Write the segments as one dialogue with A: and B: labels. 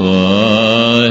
A: Waheguru.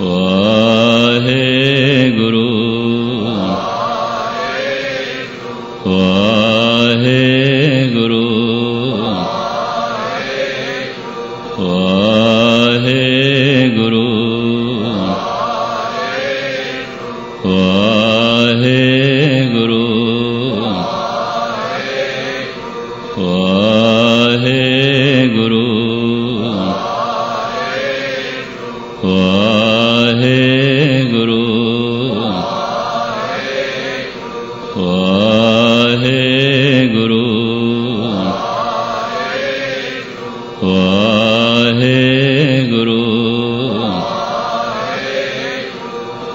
A: Waheguru.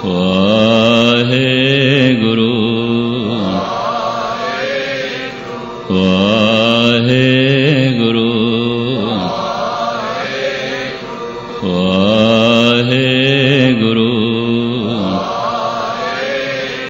A: 和